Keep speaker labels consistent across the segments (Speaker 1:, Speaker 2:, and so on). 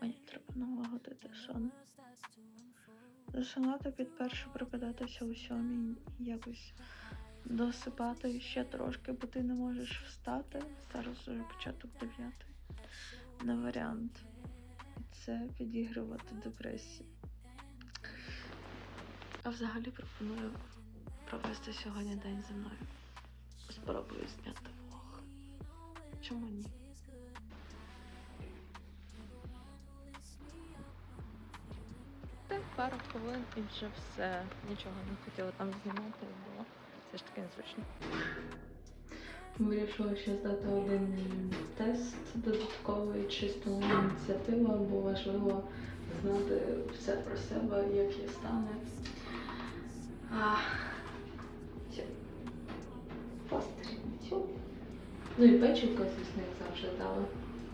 Speaker 1: Мені треба налагодити сон. Засинати під першу прокидатися у сьомій якось досипати ще трошки, бо ти не можеш встати. Зараз уже початок дев'ятий. Не варіант. І це підігрувати депресії. А взагалі пропоную провести сьогодні день зі мною. Спробую зняти влог. Чому ні? Та пару хвилин і вже все. Нічого не хотіла там знімати, бо це ж таки незручно. Вирішила ще здати один тест додатковий, чисто ініціатива, бо важливо знати все про себе, як я стане. Ну і печивка, звісно, як завжди дала.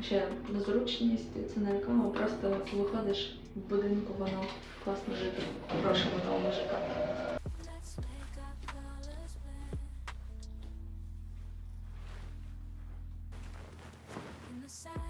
Speaker 1: Ще незручність, це не реклама, просто виходиш в будинку, воно класно жити. Прошу нового мужика.
Speaker 2: Let's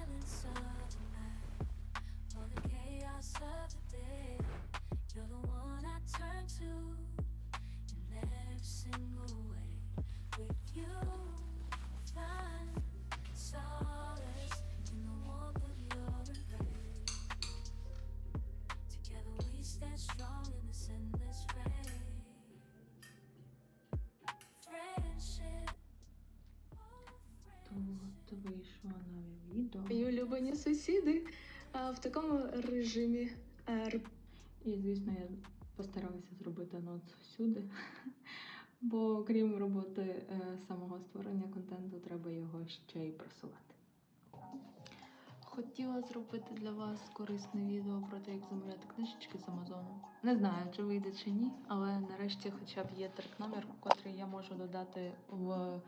Speaker 2: Stand strong in this endless race. Friendship.
Speaker 1: От вийшло нове відео.
Speaker 3: Мої улюблені сусіди а, в такому режимі. р-
Speaker 1: І, звісно, я постаралася зробити анонс всюди. Бо крім роботи е, самого створення контенту, треба його ще й просувати. Хотіла зробити для вас корисне відео про те, як замовляти книжечки з Амазону. Не знаю, чи вийде чи ні, але нарешті хоча б є трек-номер, котрий я можу додати в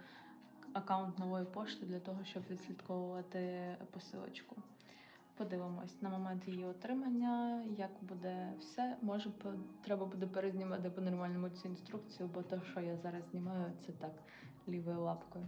Speaker 1: аккаунт нової пошти для того, щоб відслідковувати посилочку. Подивимось на момент її отримання, як буде все. Може, треба буде перезнімати по-нормальному цю інструкцію, бо те, що я зараз знімаю, це так лівою лапкою.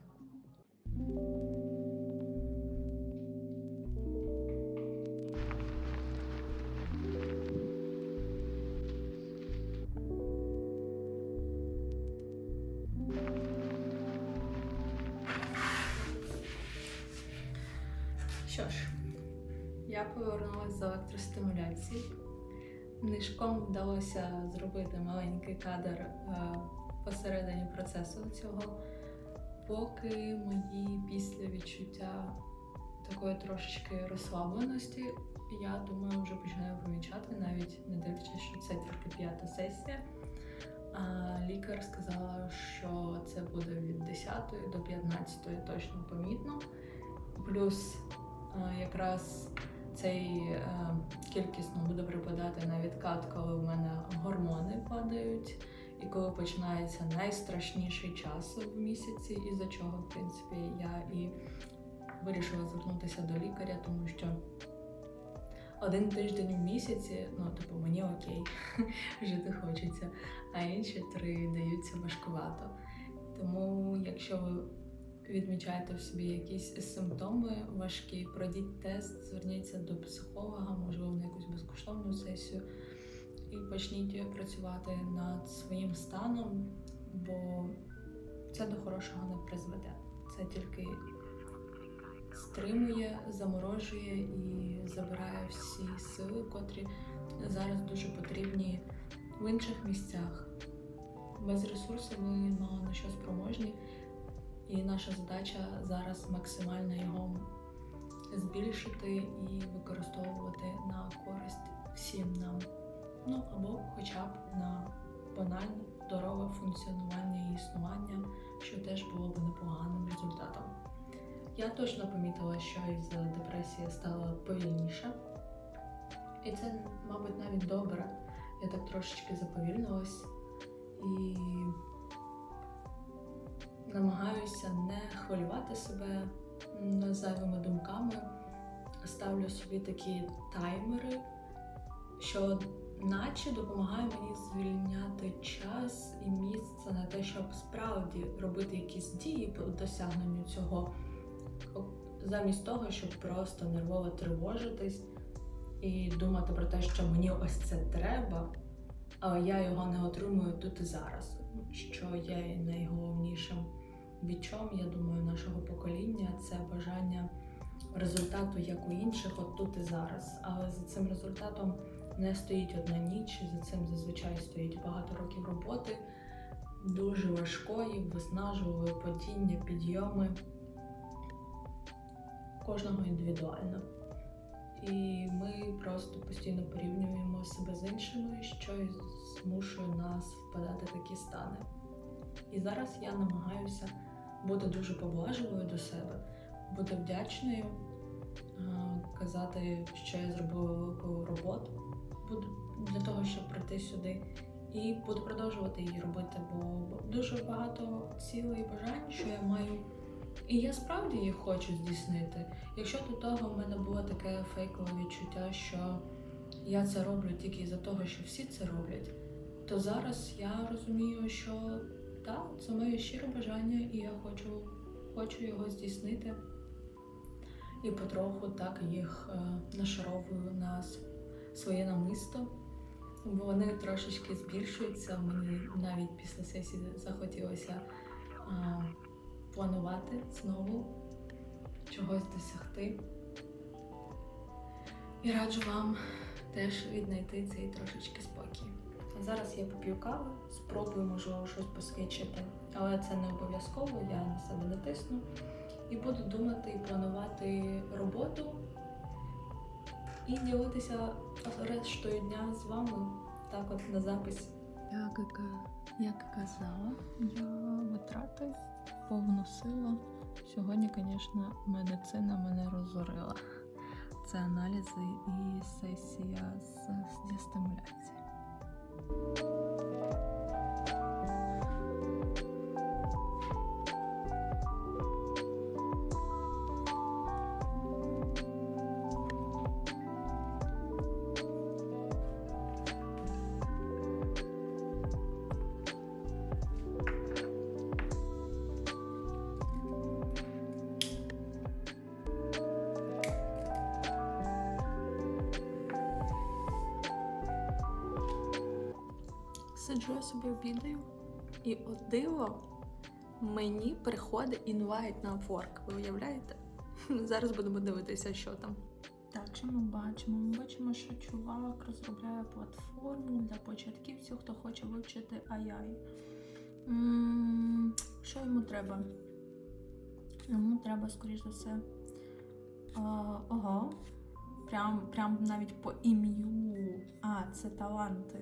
Speaker 3: Електростимуляції. Нишком вдалося зробити маленький кадр е, посередині процесу цього, поки мої після відчуття такої трошечки розслабленості, я думаю, вже починаю помічати, навіть не дивлячись, що це тільки п'ята сесія. Лікар сказала, що це буде від 10 до 15 точно помітно. Плюс е, якраз цей е, кількісно буде припадати на відкат, коли в мене гормони падають, і коли починається найстрашніший час в місяці, і за чого, в принципі, я і вирішила звернутися до лікаря, тому що один тиждень в місяці, ну типу, мені окей, жити хочеться, а інші три даються важкувато. Тому, якщо ви відмічаєте в собі якісь симптоми важкі, пройдіть тест, зверніться до психолога, можливо, на якусь безкоштовну сесію, і почніть працювати над своїм станом, бо це до хорошого не призведе. Це тільки стримує, заморожує і забирає всі сили, котрі зараз дуже потрібні в інших місцях. Без ресурсу ви мало на що спроможні. І наша задача зараз максимально його збільшити і використовувати на користь всім нам. Ну або хоча б на банальне здорове функціонування і існування, що теж було б непоганим результатом. Я точно помітила, що із депресії стала повільніша. І це, мабуть, навіть добре. Я так трошечки заповільнилась і намагаюся не хвилювати себе зайвими думками. Ставлю собі такі таймери, що наче допомагає мені звільняти час і місце на те, щоб справді робити якісь дії по досягненню цього, замість того, щоб просто нервово тривожитись і думати про те, що мені ось це треба, але я його не отримую тут і зараз, що є найголовнішим бічом, я думаю, нашого покоління це бажання результату, як у інших, от тут і зараз. Але за цим результатом не стоїть одна ніч, і за цим зазвичай стоїть багато років роботи, дуже важкої, виснажливої падіння, підйоми кожного індивідуально. І ми просто постійно порівнюємо себе з іншими, що й змушує нас впадати в такі стани. І зараз я намагаюся бути дуже поблажливою до себе, бути вдячною, е, казати, що я зробила велику роботу для того, щоб прийти сюди, і буду продовжувати її робити, бо дуже багато цілей і бажань, що я маю. І я справді їх хочу здійснити. Якщо до того в мене було таке фейкове відчуття, що я це роблю тільки за того, що всі це роблять, то зараз я розумію, що так, це моє щире бажання, і я хочу, хочу його здійснити. І потроху так їх е, нашаровую на своє намисто, бо вони трошечки збільшуються. Мені навіть після сесії захотілося е, планувати знову чогось досягти. І раджу вам теж віднайти цей трошечки спокій. Зараз я поп'ю каву, спробую, можливо, щось поскичити, але це не обов'язково, я на себе не тисну. І буду думати і планувати роботу і ділитися рештою дня з вами так от на запис.
Speaker 1: Як, як казала, я витрати повну силу. Сьогодні, звісно, медицина мене розорила. Це аналізи і сесія з, зі стимуляції. うん。
Speaker 3: Сиджу я собі обідаю, і от диво мені приходить інвайт на Upwork. Ви уявляєте? Зараз будемо дивитися, що там. Так, що ми бачимо? Ми бачимо, що чувак розробляє платформу для початківців, хто хоче вивчити AI. Що йому треба? Йому треба, скоріш за все. Ого. Прям, прям навіть по ім'ю. А, це таланти.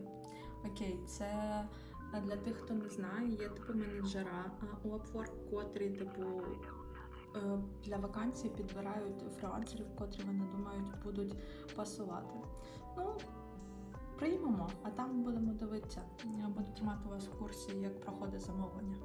Speaker 3: Окей, це е, для тих, хто не знає, є типу менеджера а, у Upwork, котрі, типу, е, для вакансій підбирають фрілансерів, котрі вони думають будуть пасувати. Ну, приймемо, а там будемо дивитися. Я буду тримати вас в курсі, як проходить замовлення.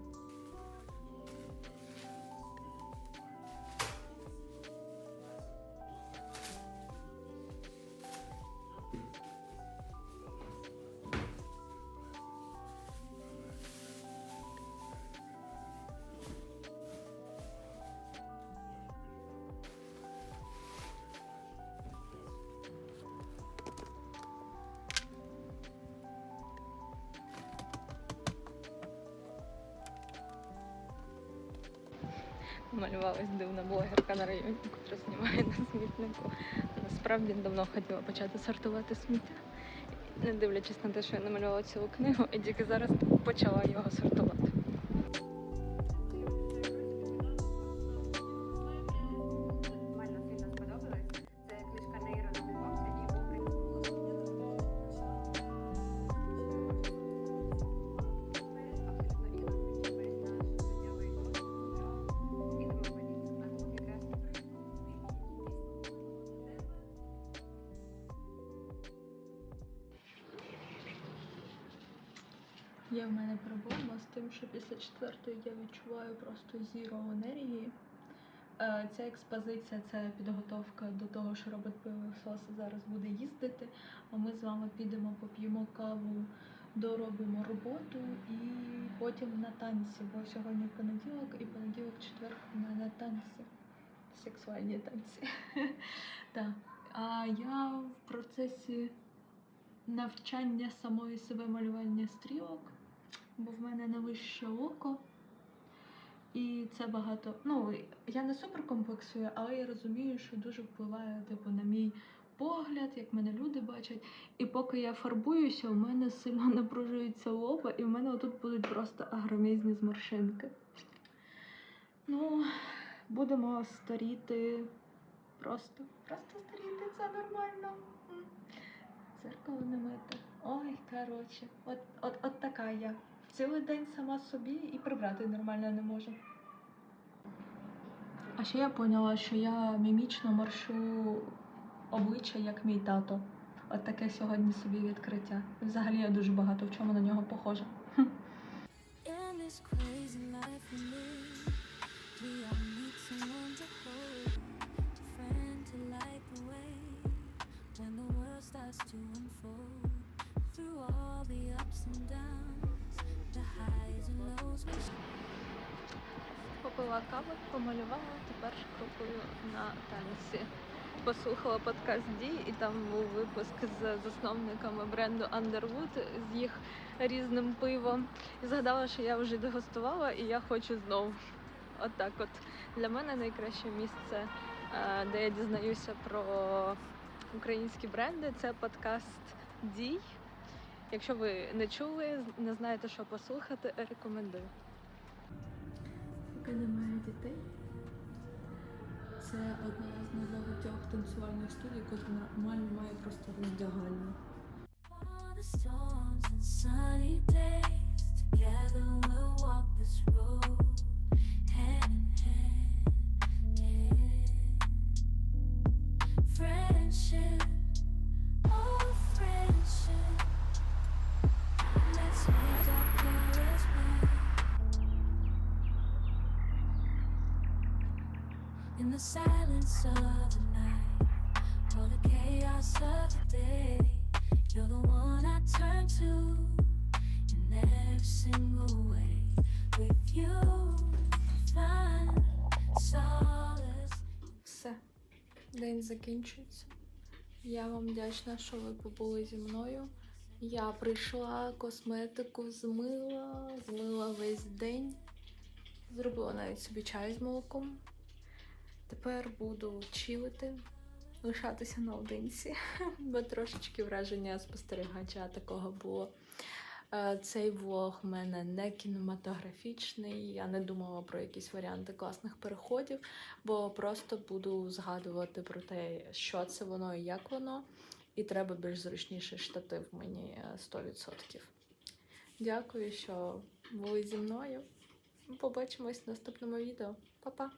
Speaker 1: Малювалась дивна блогерка на районі, яка знімає на смітнику. Насправді давно хотіла почати сортувати сміття. Не дивлячись на те, що я намалювала цілу книгу, і тільки зараз почала його сортувати.
Speaker 3: Є в мене проблема з тим, що після четвертої я відчуваю просто зіро енергії. Е, Ця експозиція це підготовка до того, що робить пилосос зараз буде їздити. А ми з вами підемо, поп'ємо каву, доробимо роботу і потім на танці. Бо сьогодні понеділок і понеділок, четвер у мене танці. Сексуальні танці. А я в процесі навчання самої себе малювання стрілок, бо в мене не вище око. І це багато. Ну, я не супер комплексую, але я розумію, що дуже впливає типу, на мій погляд, як мене люди бачать. І поки я фарбуюся, у мене сильно напружується лоба, і в мене отут будуть просто агромізні зморшинки. Ну, будемо старіти. Просто, просто старіти, це нормально. М. Дзеркало не мите. Ой, коротше, от, от, от така я. Цілий день сама собі і прибрати нормально не можу. А ще я поняла, що я мімічно маршу обличчя, як мій тато. От таке сьогодні собі відкриття. Взагалі я дуже багато в чому на нього похожа. Попила каву, помалювала, тепер крокую на танці. Послухала подкаст Дій, і там був випуск з засновниками бренду Underwood з їх різним пивом. І згадала, що я вже дегустувала і я хочу знов. От так от. Для мене найкраще місце, е, де я дізнаюся про українські бренди, це подкаст Дій. Якщо ви не чули, не знаєте, що послухати, рекомендую. Поки немає дітей. Це одна з небагатьох танцювальних студій, яка нормально має просто роздягальню.
Speaker 2: All the the silence of the night, all the chaos of the day. You're the one I turn to in every single way. With you, find solace.
Speaker 3: Все, день закінчується. Я вам вдячна, що ви побули зі мною. Я прийшла, косметику змила, змила весь день. Зробила навіть собі чай з молоком. Тепер буду чилити, лишатися наодинці, бо трошечки враження спостерігача такого було. Е, Цей влог в мене не кінематографічний. Я не думала про якісь варіанти класних переходів, бо просто буду згадувати про те, що це воно і як воно. І треба більш зручніший штатив мені е, 100%. Дякую, що були зі мною. Побачимось в наступному відео. Па-па!